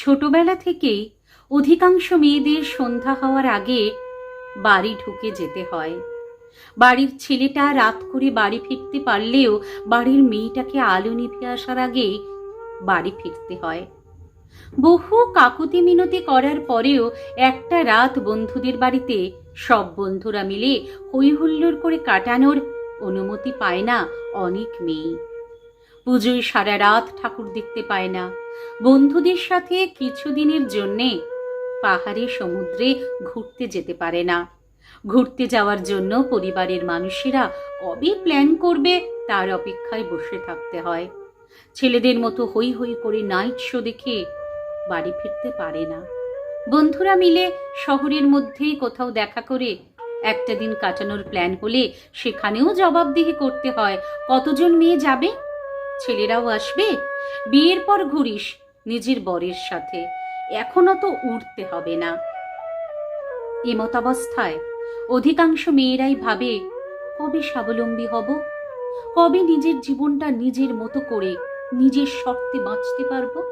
ছোটবেলা থেকেই অধিকাংশ মেয়েদের সন্ধ্যা হওয়ার আগে বাড়ি ঢুকে যেতে হয়। বাড়ির ছেলেটা রাত করে বাড়ি ফিরতে পারলেও বাড়ির মেয়েটাকে আলো নিভে আসার আগেই বাড়ি ফিরতে হয়। বহু কাকুতি মিনতি করার পরেও একটা রাত বন্ধুদের বাড়িতে সব বন্ধুরা মিলে হই হুল্লোড় করে কাটানোর অনুমতি পায় না অনেক মেয়ে। পুজোয় সারা রাত ঠাকুর দেখতে পায় না। বন্ধুদের সাথে কিছুদিনের জন্যে পাহাড়ে, সমুদ্রে ঘুরতে যেতে পারে না। ঘুরতে যাওয়ার জন্য পরিবারের মানুষেরা কবে প্ল্যান করবে তার অপেক্ষায় বসে থাকতে হয়। ছেলেদের মতো হই হই করে নাইট শো দেখে বাড়ি ফিরতে পারে না। বন্ধুরা মিলে শহরের মধ্যেই কোথাও দেখা করে একটা দিন কাটানোর প্ল্যান হলে সেখানেও জবাবদিহি করতে হয়, কতজন মেয়ে যাবে? ছেলেরাও আসবে? বিয়ের পর ঘুরিস নিজের বরের সাথে। এখনও তো উঠতে হবে না। এমতাবস্থায় অধিকাংশ মেয়েরাই ভাবে, কবে স্বাবলম্বী হব? কবে নিজের জীবনটা নিজের মতো করে নিজের শর্তে বাঁচতে পারব?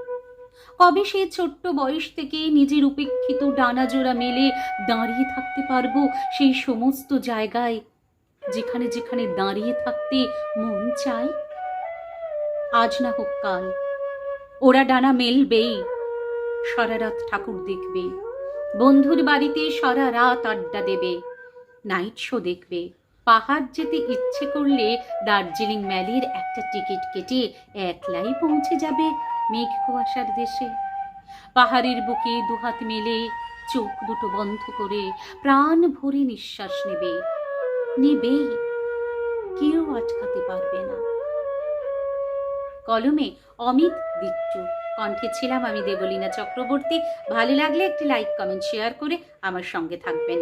কবে সেই ছোট্ট বয়স থেকে নিজের উপেক্ষিত ডানা জোড়া মেলে দাঁড়িয়ে থাকতে পারব সেই সমস্ত জায়গায় যেখানে যেখানে দাঁড়িয়ে থাকতে মন চায়? আজ না হোক কাল। ওরা ডানা মেলবেই সারা রাত ঠাকুর দেখবে। বন্ধুর বাড়িতে সারা রাত আড্ডা দেবে নাইট শো দেখবে। পাহাড় যেতে ইচ্ছে করলে দার্জিলিং ম্যালির একটা টিকিট কেটে একলাই পৌঁছে যাবে মেঘ কুয়াশার দেশে। পাহাড়ের বুকে দুহাত মেলে চোখ দুটো বন্ধ করে প্রাণ ভরে নিঃশ্বাস নেবে। নেবেই। কলমে অমিত বিট্টু। কণ্ঠে ছিলাম আমি দেবলীনা চক্রবর্তী। ভালো লাগলে একটি লাইক কমেন্ট শেয়ার করে আমার সঙ্গে থাকবেন।